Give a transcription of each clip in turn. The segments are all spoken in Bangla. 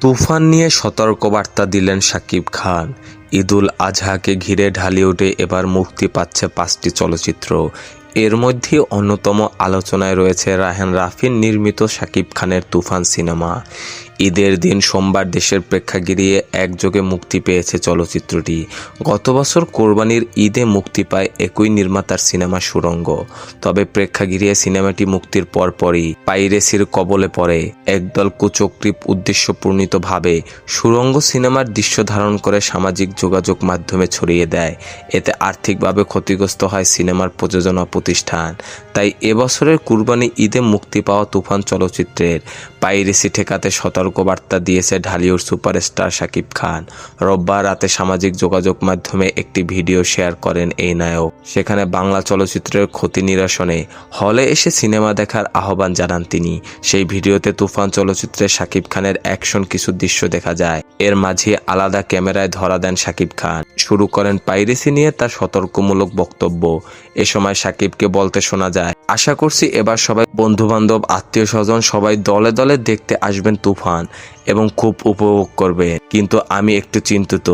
তুফান নিয়ে সতর্কবার্তা দিলেন শাকিব খান। ঈদুল আজহাকে ঘিরে ঢালিউডে এবার মুক্তি পাচ্ছে পাঁচটি চলচ্চিত্র। এর মধ্যে অন্যতম আলোচনায় রয়েছে রায়হান রাফিন নির্মিত শাকিব খানের তুফান সিনেমা। ঈদের দিন সোমবার দেশের প্রেক্ষাগৃহে একযোগে মুক্তি পেয়েছে চলচ্চিত্রটি। গত বছর কোরবানির ঈদে মুক্তি পায় একই নির্মাতার সিনেমা সুরঙ্গ। তবে প্রেক্ষাগৃহে সিনেমাটি মুক্তির পরপরই পাইরেসির কবলে পড়ে। একদল কুচক্রী উদ্দেশ্যপূর্ণিতভাবে সুরঙ্গ সিনেমার দৃশ্য ধারণ করে সামাজিক যোগাযোগ মাধ্যমে ছড়িয়ে দেয়। এতে আর্থিকভাবে ক্ষতিগ্রস্ত হয় সিনেমার প্রযোজনা প্রতিষ্ঠান। তাই এবছরের কুরবানি ঈদে মুক্তি পাওয়া তুফান চলচ্চিত্রের পাইরেসি ঠেকাতে সতর্কবার্তা দিয়েছে ঢালিউড সুপারস্টার শাকিব খান। রোববার রাতে সামাজিক যোগাযোগ মাধ্যমে একটি ভিডিও শেয়ার করেন এই নায়ক। সেখানে বাংলা চলচ্চিত্রের ক্ষতি নিরসনে হলে এসে সিনেমা দেখার আহ্বান জানান তিনি। সেই ভিডিওতে তুফান চলচ্চিত্রে শাকিব খানের অ্যাকশন কিছু দৃশ্য দেখা যায়। এর মাঝে আলাদা ক্যামেরায় ধরা দেন শাকিব খান। শুরু করেন পাইরেসি নিয়ে তার সতর্কমূলক বক্তব্য। এ সময় শাকিবকে বলতে শোনা যায়, আশা করছি এবার সবাই বন্ধু বান্ধব আত্মীয় স্বজন সবাই দলে দলে দেখতে আসবেন তুফান এবং খুব উপভোগ করবেন। কিন্তু আমি একটু চিন্তিত।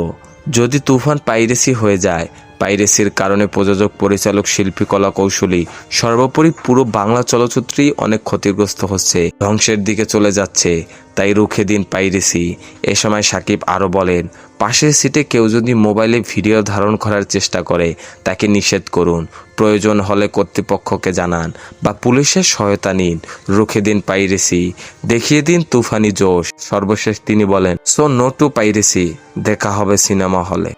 যদি তুফান পাইরেসি হয়ে যায় পাইরেসির কারণে প্রযোজক, পরিচালক, শিল্পী কলা কৌশলী সর্বোপরি পুরো বাংলা চলচ্চিত্রই অনেক ক্ষতিগ্রস্ত হচ্ছে, ধ্বংসের দিকে চলে যাচ্ছে। তাই রুখে দিন পাইরেসি, এ সময় সাকিব আরও বলেন, পাশের সিটে কেউ যদি মোবাইলে ভিডিও ধারণ করার চেষ্টা করে, তাকে নিষেধ করুন, প্রয়োজন হলে কর্তৃপক্ষকে জানান বা পুলিশের সহায়তা নিন। রুখে দিন পাইরেসি, দেখিয়ে দিন তুফানি জোশ। সর্বশেষ তিনি বলেন, সো নো টু পাইরেসি, দেখা হবে সিনেমা হলে।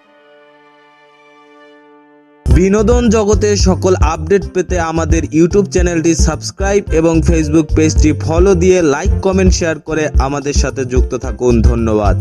বিনোদন জগতে সকল আপডেট পেতে আমাদের ইউটিউব চ্যানেলটি সাবস্ক্রাইব এবং ফেসবুক পেজটি ফলো দিয়ে লাইক কমেন্ট শেয়ার করে আমাদের সাথে যুক্ত থাকুন। ধন্যবাদ।